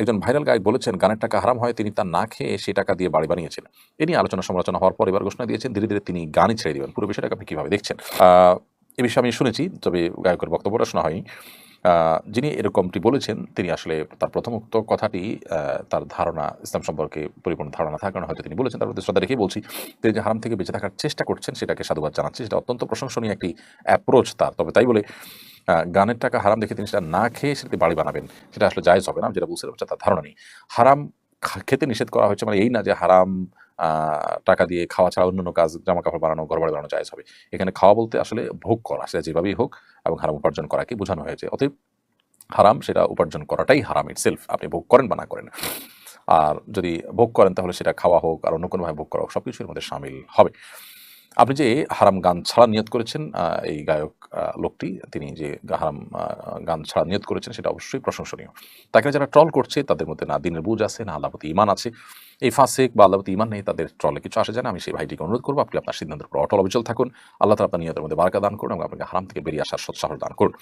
একজন ভাইরাল গায়ক বলেছেন, গানের টাকা হারাম হয়, তিনি তার না খেয়ে সেই টাকা দিয়ে বাড়ি বানিয়েছেন এ নিয়ে আলোচনা সমালোচনা হওয়ার পর এবার ঘোষণা দিয়েছেন, ধীরে ধীরে তিনি গানই ছেড়ে দিবেন। পুরো বিষয়টাকে আপনি কীভাবে দেখছেন? এ বিষয়ে আমি শুনেছি, তবে গায়কের বক্তব্যটা শোনা হয়নি। যিনি এরকমটি বলেছেন, তিনি আসলে তার প্রথমোক্ত কথাটি তার ধারণা, ইসলাম সম্পর্কে পরিপূর্ণ ধারণা থাকার কারণে হয়তো তিনি বলেছেন, তার প্রতি শ্রদ্ধা রেখেই বলছি, তিনি যে হারাম থেকে বেঁচে থাকার চেষ্টা করছেন, সেটাকে সাধুবাদ জানাচ্ছি সেটা অত্যন্ত প্রশংসনীয় একটি অ্যাপ্রোচ তার। তবে তাই বলে গানের টাকা হারাম দেখে তিনি সেটা না খেয়ে সেটি বাড়ি বানাবেন। সেটা আসলে জায়জ হবে না, যেটা বুঝতে পারছি তার ধারণা নেই। হারাম খেতে নিষেধ করা হয়েছে মানে এই না যে হারাম টাকা দিয়ে খাওয়া ছাড়া অন্যান্য কাজ জামা কাপড় বানানো ঘর বাড়ি বানানো জায়জ হবে। এখানে খাওয়া বলতে আসলে ভোগ করা, সেটা যেভাবেই হোক এবং হারাম উপার্জন করাকে বোঝানো হয়েছে। অতএব হারাম সেটা উপার্জন করাটাই হারাম ইট সেলফ আপনি ভোগ করেন বা না করেন। আর যদি ভোগ করেন তাহলে সেটা খাওয়া হোক আর অন্য কোনোভাবে ভোগ করা হোক সব কিছুর মধ্যে সামিল হবে। আপনি যে হারাম গান ছাড়া নিয়ত করেছেন এই গায়ক লোকটি, তিনি যে হারাম গান ছাড়া নিয়ত করেছেন, সেটা অবশ্যই প্রশংসনীয়। তাকে যারা ট্রল করছে, তাদের মধ্যে না দিনের বুঝ আছে, না আল্লাহপতি ইমান আছে। এই ফাঁসেক বা আল্লাহপতি ইমান নেই, তাদের ট্রলে কিছু আসে যায় আমি সেই ভাইটিকে অনুরোধ করব, আপনি আপনার সিদ্ধান্তের উপর অটল অবিচল থাকুন। আল্লাহ তালা আপনার নিয়তের মধ্যে বারকা দান করুন এবং আপনাকে হারাম থেকে বেরিয়ে আসার সৎসাহস দান করুন।